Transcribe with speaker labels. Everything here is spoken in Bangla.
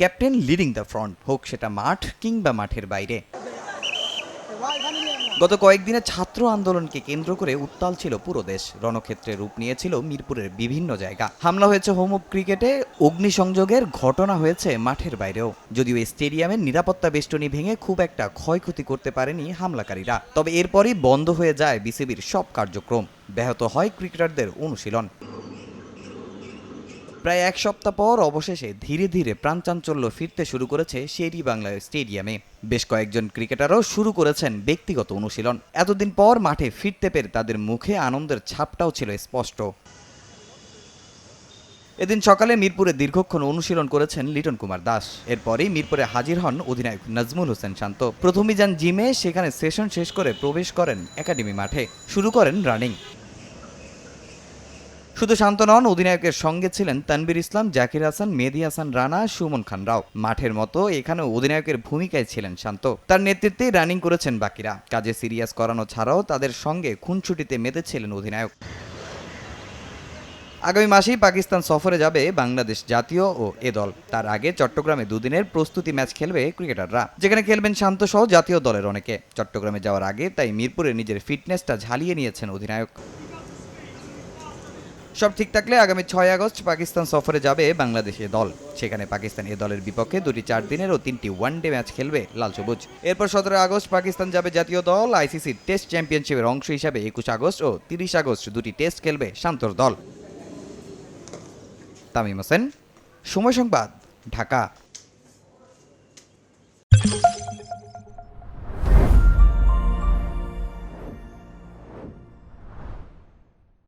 Speaker 1: ক্যাপ্টেন লিডিং দ্য ফ্রন্ট, হোক সেটা মাঠ কিংবা মাঠের বাইরে। গত কয়েকদিনে ছাত্র আন্দোলনকে কেন্দ্র করে উত্তাল ছিল পুরো দেশ। রণক্ষেত্রে রূপ নিয়েছিল মিরপুরের বিভিন্ন জায়গা। হামলা হয়েছে হোম অফ ক্রিকেটে, অগ্নিসংযোগের ঘটনা হয়েছে মাঠের বাইরেও। যদিও স্টেডিয়ামের নিরাপত্তা বেষ্টনী ভেঙে খুব একটা ক্ষয়ক্ষতি করতে পারেনি হামলাকারীরা। তবে এরপরই বন্ধ হয়ে যায় বিসিবির সব কার্যক্রম। ব্যাহত হয় ক্রিকেটারদের অনুশীলন। প্রায় এক সপ্তাহ পর অবশেষে ধীরে ধীরে প্রাণচাঞ্চল্য ফিরতে শুরু করেছে শেরি বাংলা স্টেডিয়ামে। বেশ কয়েকজন ক্রিকেটারও শুরু করেছেন ব্যক্তিগত অনুশীলন। এতদিন পর মাঠে ফিরতে পেরে তাদের মুখে আনন্দের ছাপটাও ছিল স্পষ্ট। এদিন সকালে মিরপুরে দীর্ঘক্ষণ অনুশীলন করেছেন লিটন কুমার দাস। এরপরেই মিরপুরে হাজির হন অধিনায়ক নাজমুল হোসেন শান্ত। প্রথমই যান জিমে, সেখানে সেশন শেষ করে প্রবেশ করেন একাডেমি মাঠে। শুরু করেন রানিং। শুধু শান্ত নন, অধিনায়কের সঙ্গে ছিলেন তানবির ইসলাম, জাকির হাসান, মেহেদি হাসান, রানা, সুমন খান রাও। মাঠের মতো এখানেও অধিনায়কের ভূমিকায় ছিলেন শান্ত। তার নেতৃত্বে রানিং করেছেন বাকিরা। কাজে সিরিয়াস করানো ছাড়াও তাদের সঙ্গে খুনছুটিতে মেতেছিলেন অধিনায়ক। আগামী মাসেই পাকিস্তান সফরে যাবে বাংলাদেশ জাতীয় ও এ দল। তার আগে চট্টগ্রামে দুদিনের প্রস্তুতি ম্যাচ খেলবে ক্রিকেটাররা। যেখানে খেলবেন শান্ত সহ জাতীয় দলের অনেকে। চট্টগ্রামে যাওয়ার আগে তাই মিরপুরে নিজের ফিটনেসটা ঝালিয়ে নিয়েছেন অধিনায়ক। সব ঠিক থাকলে আগামী ছয় আগস্ট পাকিস্তান সফরে যাবে বাংলাদেশে দল। সেখানে পাকিস্তান এ দলের বিপক্ষে দুটি চার দিনের ও তিনটি ওয়ান ডে ম্যাচ খেলবে লাল সবুজ। এরপর সতেরো আগস্ট পাকিস্তান যাবে জাতীয় দল আইসিসি টেস্ট চ্যাম্পিয়নশিপের অংশ হিসাবে একুশ আগস্ট ও তিরিশ আগস্ট দুটি টেস্ট খেলবে শান্তর দল। তামিম হোসেন, সময় সংবাদ, ঢাকা।